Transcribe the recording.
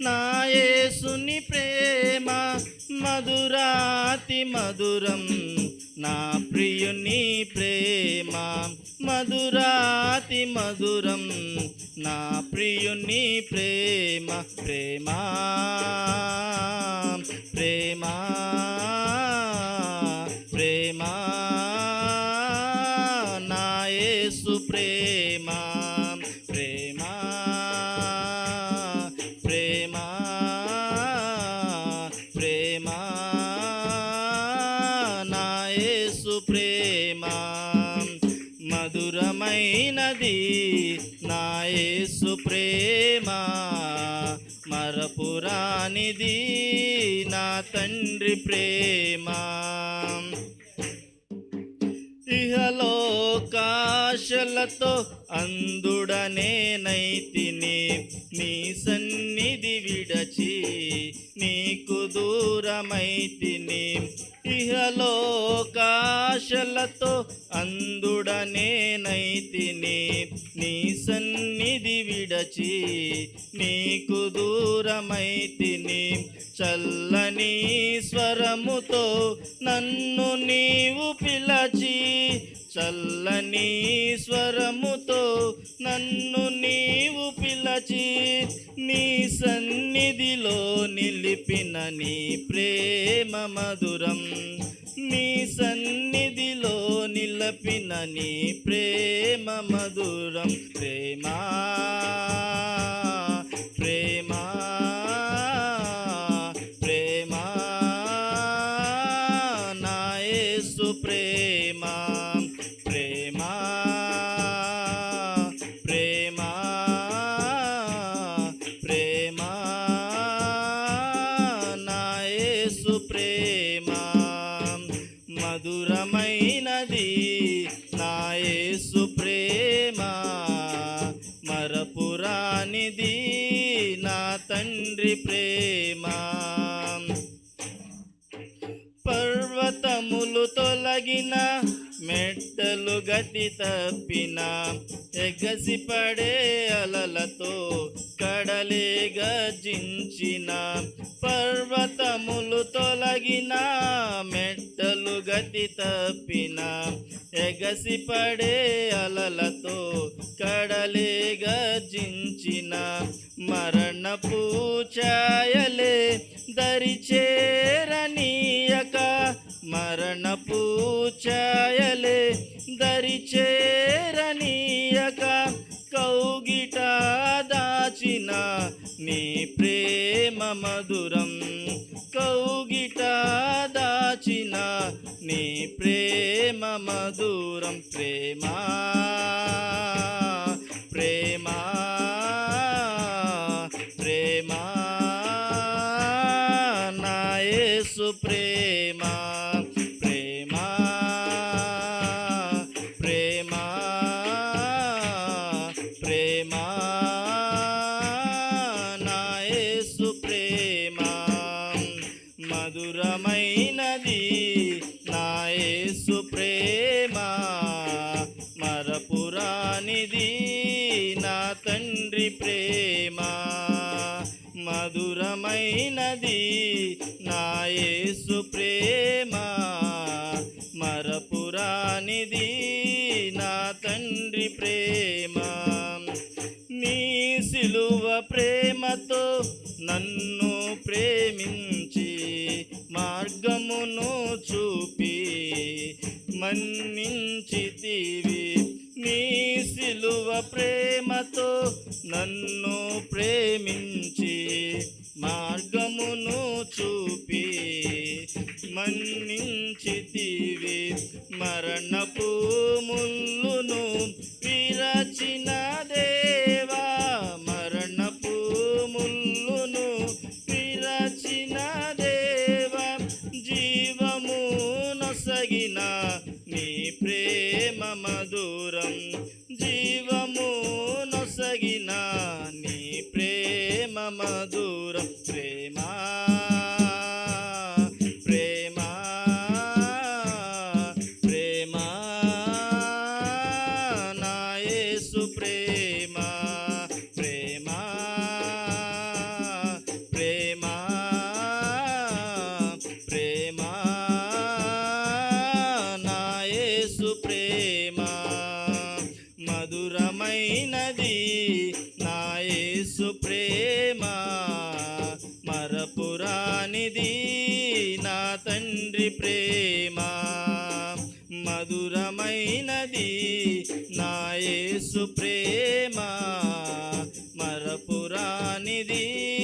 నాయసుని ప్రేమ మధురాతి మధురం నా ప్రియుని ప్రేమ మధురాతి మధురం నా ప్రియుని ప్రేమ ప్రేమా. మధురమైనది నా యేసు ప్రేమ. మరపురానిది నా తండ్రి ప్రేమ. ఇహలోకాశలతో అందుడనే నైతిని నీ సన్నిధి విడచి నీకు దూరమైతిని ఇహలోకాశలతో అందుడనేనైతిని నీ సన్నిధి విడచి నీకు దూరమైతిని. చల్లని స్వరముతో నన్ను నీవు పిలచి చల్లని స్వరముతో నన్ను నీ పిలచి నీ సన్నిధిలో నిలిపిన నీ ప్రేమ మధురం. నీ సన్నిధిలో నిలపిన నీ ప్రేమ మధురం. ప్రేమా ప్రేమా. మధురమైనది. నా యేసు ప్రేమ మరపురానిది. నా తండ్రి ప్రేమ పర్వతములు తొలగిన మెట్టలు గతి తప్పిన ఎగసి పడే అలలతో కడలే గజించిన పర్వతములు తొలగిన మెట్టలు గతి తప్పిన ఎగసి పడే అలలతో కడలే గజించిన మరణపు ఛాయలే దరి మరణపు ఛాయలే దరిచేరనీయక కౌగిట దాచిన నీ ప్రేమ మధురం. కౌగిట దాచిన నీ ప్రేమ మధురం ప్రేమా. మధురమైనది నాయసు ప్రేమ. మరపురానిది నా తండ్రి ప్రేమ. నీ సిలువ ప్రేమతో నన్ను ప్రేమించి మార్గమును చూపి మన్నించితివి. నీ సిలువ ప్రేమతో నన్ను ప్రేమించి మన్నించితివి మరణపు ముల్లును విరచిన దేవా మరణపు ముల్లును విరచిన దేవా జీవము నొసగిన నీ ప్రేమ మధురం. జీవము నొసగిన నీ ప్రేమ మధురం. ప్రేమా మధురమైనది నాయసు ప్రేమ. మరపురానిది నా తండ్రి ప్రేమ. మధురమైనది నాయసు ప్రేమ. మరపురానిది